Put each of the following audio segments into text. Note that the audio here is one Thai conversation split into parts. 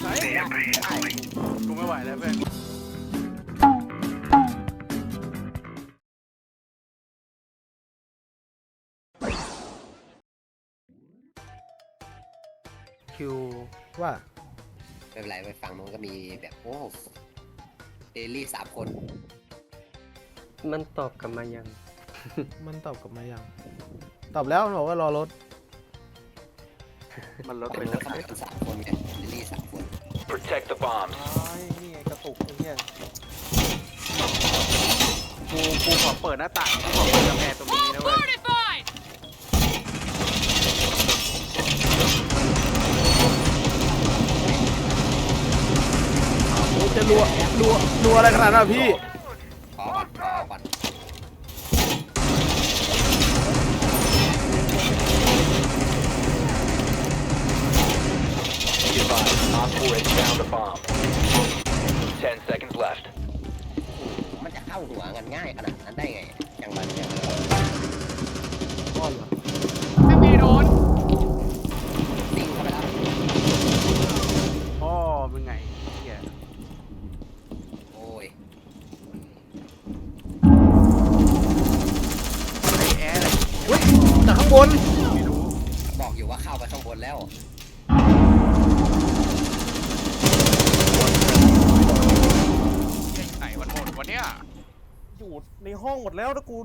ไหนกูไม่ไหวแล้วเพื่อนคิวว่าไม่เป็นไรไปฝั่งนู้นก็มีแบบโอ้เดลี่สามคน มันตอบกลับมายัง มันตอบกลับมายัง ตอบแล้วมันบอกว่ารอรถ มันลดเป็ไปนสักฝั่งกันสามคนไงเดลี่สามคน Protect the bombs. นี่ไงกระตุกไอ้เหี้ยกูกูขอเปิดหน้าต่างกูขอเปิดกำแพงตรงนี้นะเว้ยโอ้จะรัวรัวรัวอะไรขนาดนั้นอะพี่ข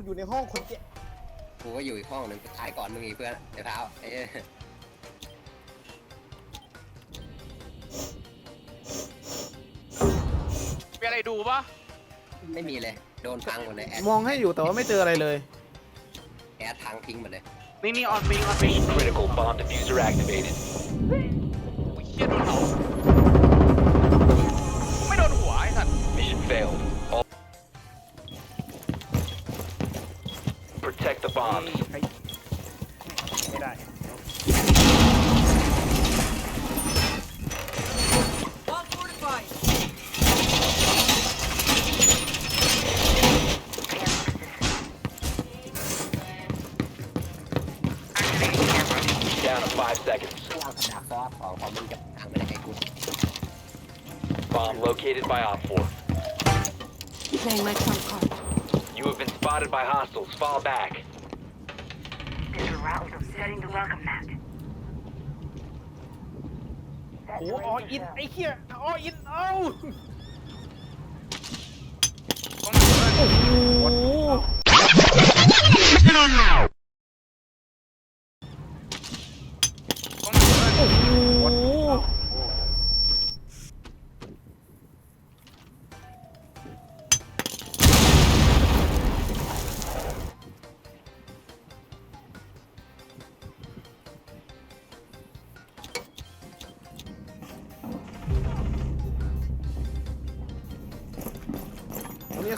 อยู่ในห้องคนเจ็บกูก็อยู่อีกห้องหนึ่งตายก่อนมึงอีกเพื่อนเดี๋ยวเท้าเอ้ยมีอะไรดูปะไม่มีเลย โดนพังหมดเลย แอดมองให้อยู่แต่ว่าไม่เจออะไรเลย แอดพังทิ้งหมดเลย นี่นี่ออนปิงออนปิง Critical bomb diffuser activated. โอ้ยเหี้ยโดนเขา located by Op 4. Playing my trump card. You have been spotted by hostiles. Fall back. Mr. Rouse is setting the welcome mat. Oh, oh, in, here! Oh, in, oh!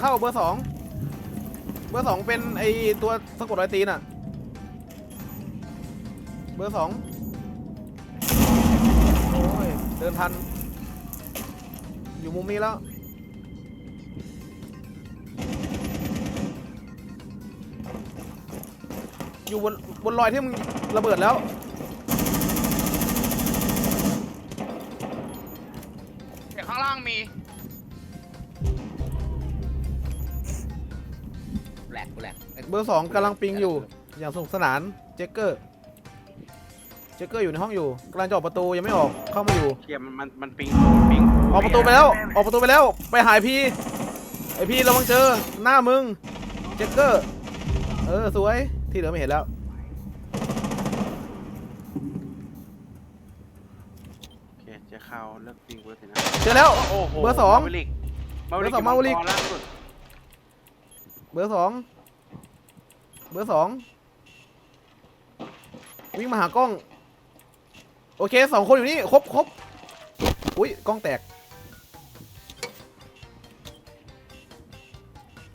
เข้าเบอร์สองเบอร์สองเป็นไอตัวสะกดรอยตีนอะเบอร์สองโอ้ยเดินทัน อยู่มุมนี้แล้วอยู่บนบนรอยที่มึงระเบิดแล้ว เดี๋ยวข้างล่างมี เบอร์สองกำลังปิงอยู่ อย่างสนุกสนานเจคเกอร์ เจคเกอร์อยู่ในห้องอยู่กำลังจะออกประตูยังไม่ออกเข้ามาอยู่ เกียมันมันมันปิงปิงออกประตูไปแล้ว ออกประตูไปแล้ว ไปหายพี่ไอพี่ระวังเจอหน้ามึง เจคเกอร์ เออสวยที่เหลือไม่เห็นแล้ว โอเคเจะเข้าเลิกปิงเบอร์สินะเจอแล้วโอ้โหเบอร์สองมาวิลิกมาวิลิกเบอร์สองมาวิลิก ล่างสุดเบอร์สองเบอร์สองวิ่งมาหากล้อง โอเคสองคนอยู่นี่ครบครบอุ้ยกล้องแตก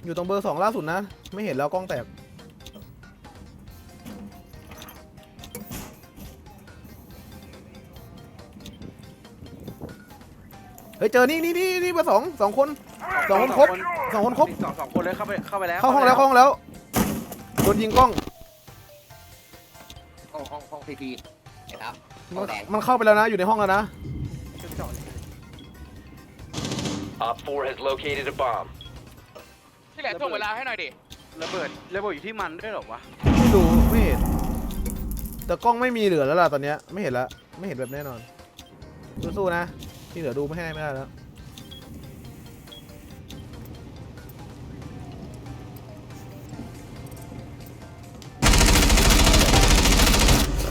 อยู่ตรงเบอร์สองล่าสุดนะ ไม่เห็นแล้วกล้องแตกเฮ้ยเจอนี่นี่นี่นี่เบอร์สองสองคนสองคนครบสองคนครบสองสองคนเลยเข้าไปเข้าไปแล้วเข้าห้องแล้วเข้าห้องแล้วโด นยิงกล้อง ห้องห้องห้องพีพีเดี๋ยวครับมันมันเข้าไปแล้วนะ อยู่ในห้องแล้วนะ Op 4 has located a bomb. ที่แหละถ่วงเวลาให้หน่อยดิ ระเบิดระเบิดอยู่ที่มันด้วยเหรอวะไม่ดูไม่เห็น แต่กล้องไม่มีเหลือแล้วล่ะตอนเนี้ยไม่เห็นละไม่เห็นแบบแน่นอน สู้ๆนะ ที่เหลือดูไม่ให้ไม่ได้แล้ว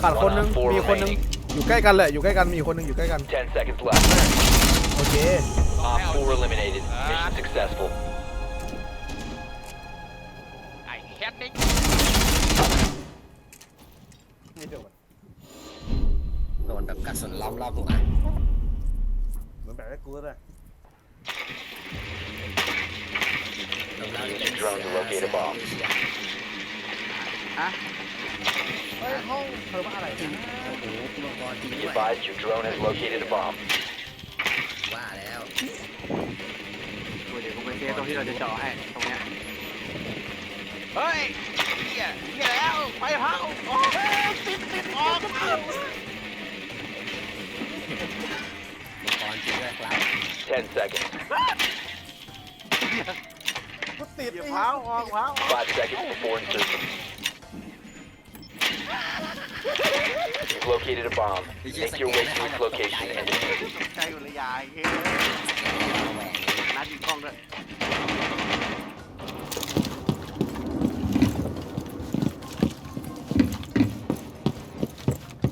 ขาดคนนึง มีคนนึง อยู่ใกล้กันแหละ อยู่ใกล้กัน มีคนนึงอยู่ใกล้กัน 10 seconds left. โอเค Op 4 eliminated. Mission successful. ไอ้แคทนี่โดนแบบกระสุนล้อมรอบหัวเหมือนแบบให้กูเลยโดนแล้ว Use your drone to locate a bomb. อะ เฮ้ยห้องเธอว่าอะไรนะโอ้โหมังกรจริง Be ด้วย advised your drone has located a bomb. ว่าแล้วเดี๋ยวกูไปเซฟตรงที่เราจะเจาะให้ ตรงเนี้ย เฮ้ยเหี้ยเหี้ยแล้ว ไปเฮาโอ้ยติดติดออกมังกรจริงด้วยครับ10 seconds. กูติดเดี๋ยวไอ้เผาออกเผาออก5 seconds before insertion. You've located a bomb. Make your way to its location and defuse it. ตกใจหมดเลยยายเฮ้ยนัดยิงกล้องด้วย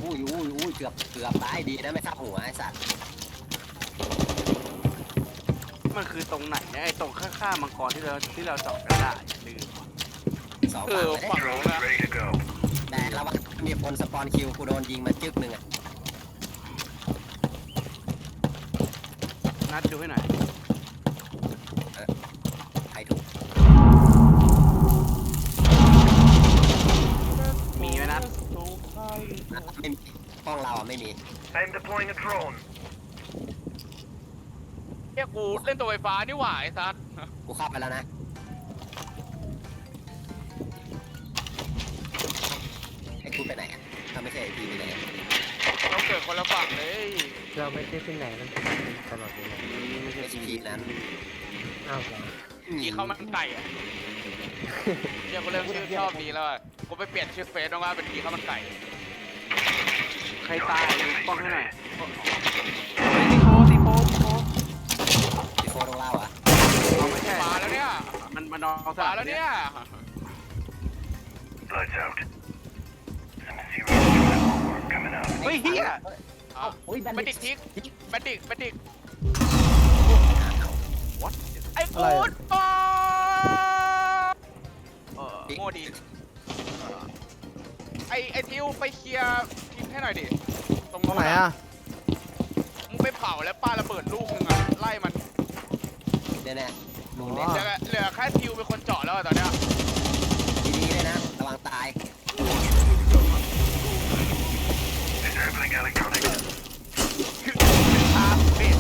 อุ้ยอุ้ยอุ้ยเกือบเกือบตายดีนะไม่เข้าหัวไอ้สัตว์มันคือตรงไหนเนี่ยไอ้ตรงข้างๆมังกรที่เราที่เราเจาะกันได้ลืมสองเอฝั่งอเลยฝั่งนู้นนะ แต่ระวังมีคนสปอนคิวกูโดนยิงมาจึ๊กหนึ่งอะนัดดูให้หน่อยใครถูกมีไหมนัดอะไม่มีห้องเราอะไม่มี I'm deploying a drone. เฮียกูเล่นตัวไฟฟ้านี่หว่าไอ้ซัดกูเข้าไปแล้วนะ ไม่ใช่ที่ไหนมันเป็นตลอดเวลาไม่ใช่พีนั้นอ้าวเหรอกี่ข้าวมันไก่อะเฮียกูเริ่มชื่อชอบดีแล้วอะกูไปเปลี่ยนชื่อเฟซต้องว่าเป็นกี่ข้าวมันไก่ ใครตายดูกล้องให้หน่อยตีโฟตีโฟตีโฟพีโฟต้องเล่าอะเอาไม่ใช่มาแล้วเนี่ย มันมันนอนสมาลับแล้วเนี่ย Lights out. Some serious work coming up. เฮ้ยเฮีย อะแบนดิกทิกแบนดิกแบนดิกวัดไอ้กูดบอเออโง่ดีไอ้ไอ้ทิวไปเคลียร์ทิมให้หน่อยดิตรงไหนอะมึงไปเผาแล้วปาระเบิดลูกนึงอะไล่มันเนี่ยแน่นูนอ๋เนี่อยเหลือเหลือแค่ทิวเป็นคนเจาะแล้วอะตอนเนี้ยดีๆเลยนะ ระวังตาย ตามป็ด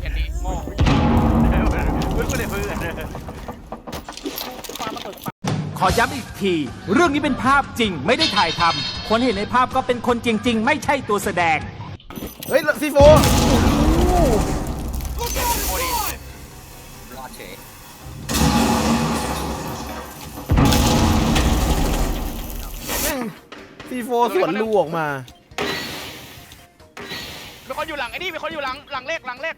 เห็นดิโง่เพื่อนกูเลยเพื่อนขอย้ำอีกที เรื่องนี้เป็นภาพจริงไม่ได้ถ่ายทำคนเห็นในภาพก็เป็นคนจริง ๆ ไม่ใช่ตัวแสดง เฮ้ยซีโฟโง่ดิรอดเฉยแม่งซีโฟสวนลูออกมา คนอยู่หลังไอ้นี่มีคนอยู่หลังหลังเลขหลังเลข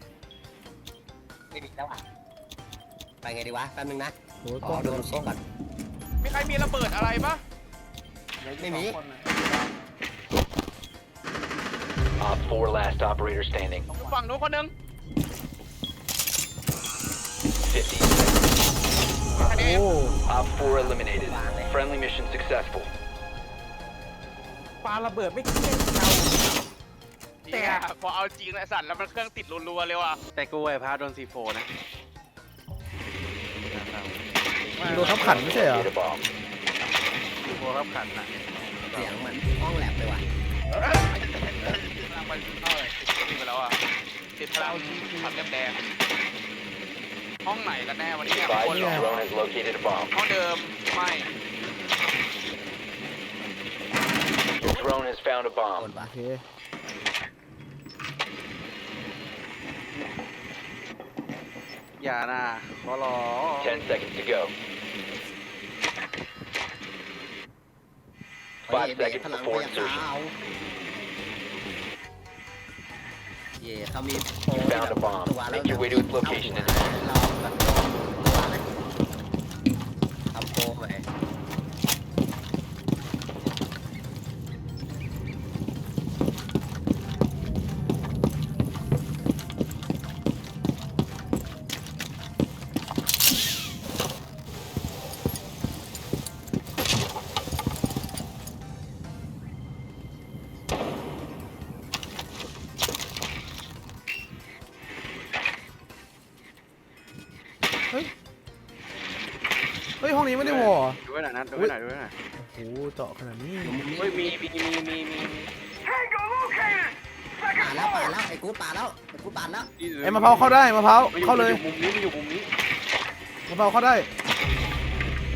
ไม่มีแล้วอะไปไงดีวะแป๊บนึงนะโอ้ยขกล้อองโดนเช็คก่อนมีใครมีระเบิดอะไรปะไม่มี Op 4 last operator standing. อยู่ฝั่งนู้นคนหนึง15อันนี้โอ้ Op 4 eliminated. Friendly mission successful. ปาระเบิดไม่เครียดเรา แต่พอเอาจริงแล้วสั่นแล้วมันเครื่องติดรัวๆเลยว่ะแต่กูไอ้พาโดนซีโฟนะโดนทับขันไม่ใช่เหรอ Locate a bomb. ซีโฟรับขันนะเสียงเหมือนห้องแลบเลยว่ะพลังไปเอ้ยติดนี่ไปแล้วอะติดพลังทำแดงแดงห้องไหนกันแน่วันนี้เนี่ย Advise คนเหร your อ drone has located a bomb. ห้องเดิมไม่ Your drone has found a โด bomb. นปะโอเค อย่านะขอร้อง 10 seconds to go. เฮ้ย Five เบรก seconds พลังพ before ยา insertion. ขาวเย่เขามีโปร You found a bomb. ตัวแล้ว Make your way to its location and เราแบบ ห้องนี้ไม่ได้วอร์ดูไว้หน่อยนะดูไว้หน่อยดูไว้หน่อยโอ้โหเจาะขนาดนี้เฮ้ยมีมีมีมีมีป่าแล้วป่าแล้วไอ้กูป่าแล้วไอ้กูป่าแล้วไอ้มะพร้าวเข้าได้มะพร้าวมันอยู่เข้าเลยมันอยู่มุมนี้มันอยู่มุมนี้มะพร้าวเข้าได้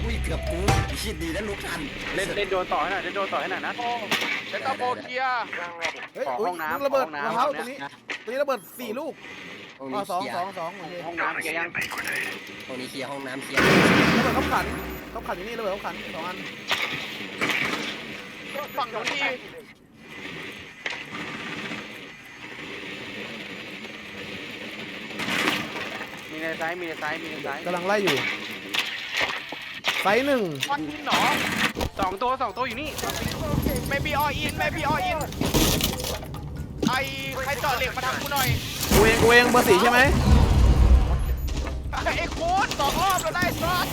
อุ้ยเกือบกูชิดดีนะลูกทันเล่นเล่นโดนต่อให้หน่อยเล่นโดนต่อให้หน่อยนะโอ้เดต้าโบเกียร์ เฮ้ยขออุ๊ยห้องน้ำระเบิดขอห้องน้ำมะพร้าวเนี่ตรยงนี้ตรงนี้ระเบิดสี่ลูก ตรงอ๋อนี้สองเคลียสองร์สองโอเคห้องน้ำเกียร์ยังตรงนี้เคลียร์ห้องน้ำเคลียร์ระเบิดเขาขันเขาขันอยู่นี่ระเบิดเขาขันสองอันฝั่งนู้นที่มีในซ้ายมีในซ้ายมีในซ้ายกำลังไล่อยู่ไซส์หนึ่งวันนี้หนอสองตัวสองตัวอยู่นี่ไม่บีออินไม่บีออินไอใครเจาะเหล็กมาทำกูหน่อย กูเองกูเองเบอร์สี่ใช่ไหมไอ้โค้ดสองรอบแล้วได้ซอส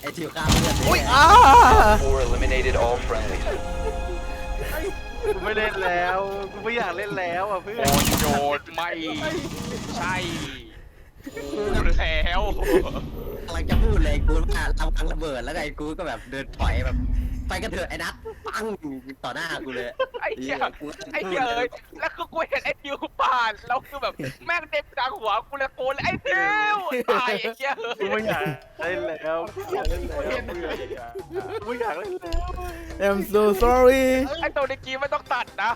ไอ้ทิวฆ่าเพื่อนอุ้ยอ้า Four eliminated all friendlies. กูไม่เล่นแล้วกูไม่อยากเล่นแล้วอะเพื่อนโอนโยนไม่ ใช่พูดแล้วกำลังจะพูดเลยกูว่าระวังระเบิดแล้วไงกูก็แบบเดินถอยแบบ ไปกันเถอะไอ้นัท ปังต่อหน้ากูเลยไอ้เหี้ยกูไอ้เหี้ยเอ้ยแล้วคือกูเห็นไอ้ดิวผ่านแล้วคือแบบแม่งเด็กกลางหัวกูเลยโกนเลยไอ้ดิวตายไอ้เหี้ยกูไม่อยากเล่นแล้วกูไม่อยากเล่นแล้วกูไม่อยากเล่นแล้ว I'm so sorry ไอ้ตัวในกีไม่ต้องตัดนะ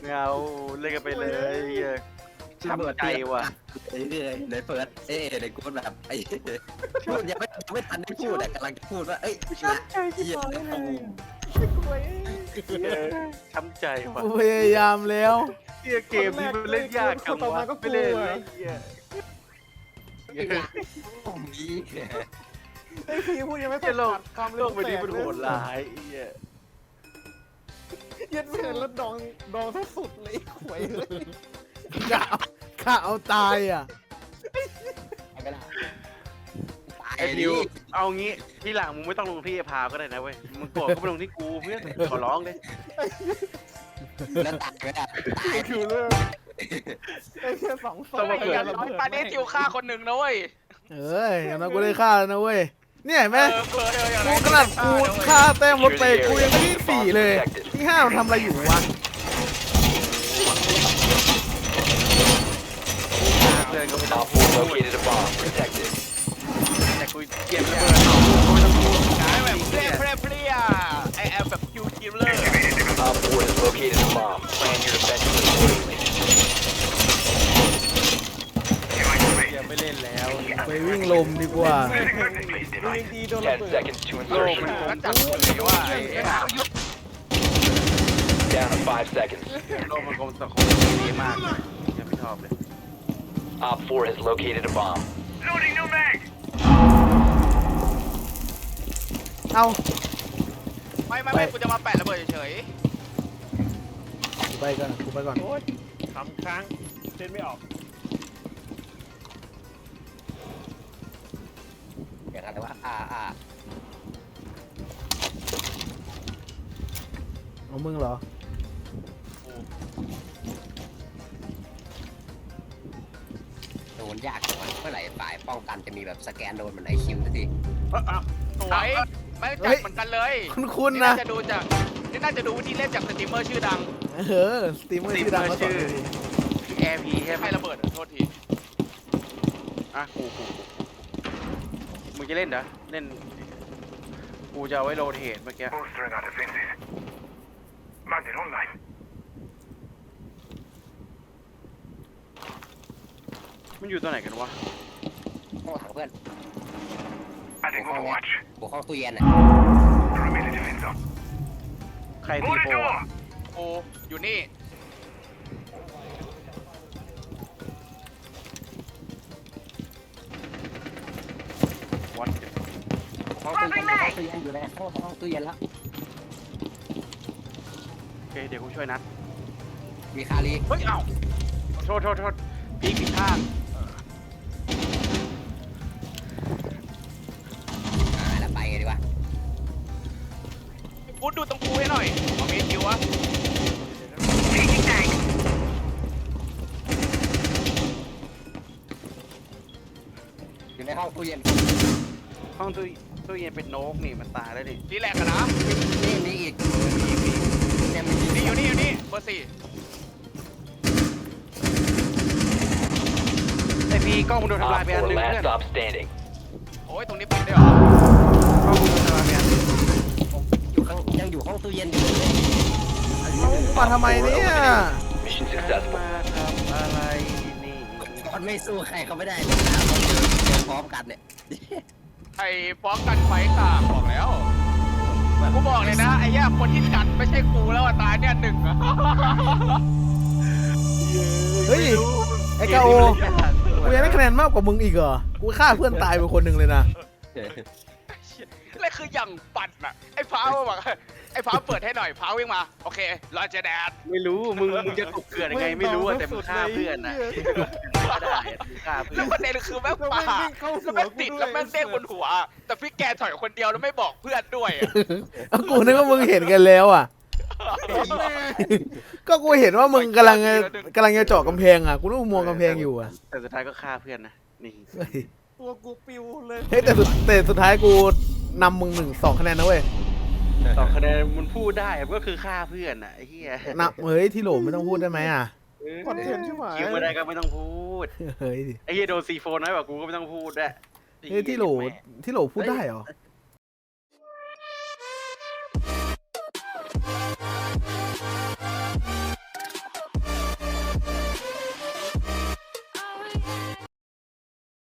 ไม่เอาเล่นกันไปเลยเหี้ย ช้ำใจว่ะไอ้เนี่ยเดี๋ยวเปิดเอ้ยเดี๋ยวกูแบบไอ้พูดยังไม่ยังไม่ทันได้พูดแต่กำลังจะพูดว่าเอ้ยนะเหี้ยเอาช้ำใจว่ะกูพยายามแล้วเหี้ยเกมนี้มันเล่นยากจังวะไม่เล่นเลยเหี้ยผมนี้ไอ้พี่พูดยังไม่เหี้ยโลกความโลกใบนี้มันโหดร้ายเหี้ยเย็นเห็นแล้วดองดองทั้งสุดเลยหวยเลย กะเอากะเอาตายอะ ไม่ได้ตายไอ้ดิดิวเอางี้ที่หลังมึงไม่ต้องลงที่ไอ้พาวก็ได้นะเว้ยมึงโกรธก็ไปลงที่กูเพื่อนขอร้องเลยแล้วตายไม่ได้ตายคิวเลอร์ไอ้แค่สองสองไอ้อย่างน้อยตอนนี้ดิวฆ่าคนหนึ่งนะเว้ยเอ้ยอย่างน้อยกูได้ฆ่าแล้วนะเว้ย เนี่ยเห็นไหมเออเออเอออย่างกูน้อยขนาดกูฆ่าฆ่าแต้มรถไปกูยังได้ที่สี่เลย ที่ห้ามันทำอะไรอยู่วะ เดินก็ไม่ Op 4 located a bomb. Protect it. แต่กูเกลียดระเบิดเอาไอ้แบบเปรี้ยเปรี้ยเปรี้ยไอแอลแบบคิวคิลเลอร์ Op 4 has located a bomb. Plan your defenses accordingly. อย่าไม่เล่นแล้วไปวิ่งลมดีกว่าดูดีโดนระเบิ10ด seconds to โลก insertion. มันแล้วจับเลยว่าไอ้ไอ้หายุด Down to 5 seconds. โลกมันคงสังคมดีมากเลยยังไม่ชอบเลย Op 4 has located a bomb. เอาไม่ไม่ไม่กูจะมาแปะระเบิดเฉยไปก่อนกูไปก่อนโอ๊ยทำค้างเล่นไม่ออกอย่างนั้นว่าอ่าอ่าเอามึงเหรอ โดนยากกว่าเมื่อไหร่ฝ่ายป้องกันจะมีแบบสแกนโดนเหมือนไอคิวสักทีสวยไม่จัดเหมือนกันเลยคุ้นๆนะน่าจะดูจากนี่น่าจะดูวิธีเล่นจากสตรีมเมอร์ชื่อดัง เออ สตรีมเมอร์ชื่อดังเขาสอนเลยดิแอร์พีใช่ไหมให้ระเบิดอะโทษที อะกูกูกูมึงจะเล่นเหรอเล่น กูจะเอาไว้โรเทตเมื่อกี้ Bolstering our defenses. Bandit online. มันอยู่ตัวไหนกันวะห้องขังเพื่อน Adding overwatch. หัวห้องตู้เย็นอะ Perimeter defense up. ใครตีโปอะโอ้อยู่นี่ วัดห้องตู้เย็นห้องตู้เย็นอยู่ในห้องห้องตู้เย็นแล้ว โอเคเดี๋ยวกูช่วยนัด มีคารี เฮ้ยเอ้าโทษโทษโทษพีกผิดข้าง ห้องตู้ตู้เย็นเป็นนกนี่มันตายแล้วดิรีแลกกันนะนี่มีอีกเนี่ยมีนี่อยู่นี่อยู่นี่เบอร์สี่ไอพีกล้องมึงโดนทำลาย Op ไปอัน4หนึง last เพื่อน stop standing. โอ้ยตรงนี้ปิดได้เหรอกล้องมึงโดนทำลายไปอันหนึงอยู่ข้างยังอยู่ห้องตู้เย็นอยู่เลยเอามาทำไมเนี่ย Mission successful. มาทำอะไรนี่มันไม่สู้ใครเขาไม่ได้เลยนะเขาเจอเจอพร้อมกันเนี่ย ไอ้ป้องกันไฟกากบอกแล้วกูบอกเลยนะไอ้แย่คนที่จัดไม่ใช่กูแล้วอะตายเนี่ยหนึ่งอะเฮ้ยไอ้กาโอกูยังได้คะแนนมากกว่ามึงอีกเหรอกูฆ่าเพื่อนตายไปคนหนึ่งเลยนะ แล้วคืออย่างปั่นอะไอ้ฟ้าบอกไอ้ฟ้าเปิดให้หน่อยฟ้าวิ่งมา โอเครอเจแดดไม่รู้มึงมึงจะกบเกลื่อนยังไงไม่รู้อะแต่มึงฆ่าเพื่อนนะก็ได้อะมึงฆ่าเพื่แล้อวนประเด็นคือแม่งป่าแล้วแม่งติดแล้วแม่งเด้งบนหัว แต่พี่แกถอยคนเดียวแล้วไม่บอกเพื่อนด้วยอะเอากูนึกว่ามึงเห็นกันแล้วอะ ก็กูเห็นว่ามึงกำลังกำลังจะเจาะกำแพงอะ กูนึกว่ามองกำแพงอยู่อะแต่สุดท้ายก็ฆ่าเพื่อนนะนี่เฮ้ยตัวกูปิวเลยเฮ้ยแต่สุดแต่สุดท้ายกูนำมึงหนึ่งสองคะแนนนะเว้ย สองคะแนนมันพูดได้ก็คือฆ่าเพื่อนอะไอ้เหี้ยนับเฮ้ยที่โหลไม่ต้องพูดได้ไหมอะคอนเทนต์ใช่ไหมคิวไม่ได้ก็ไม่ต้องพูดเฮ้ยไอ้เหี้ยโดนซีโฟน้อยกว่ากูก็ไม่ต้องพูดด้วยเฮ้ยที่โหลที่โหลพูดได้เหรอ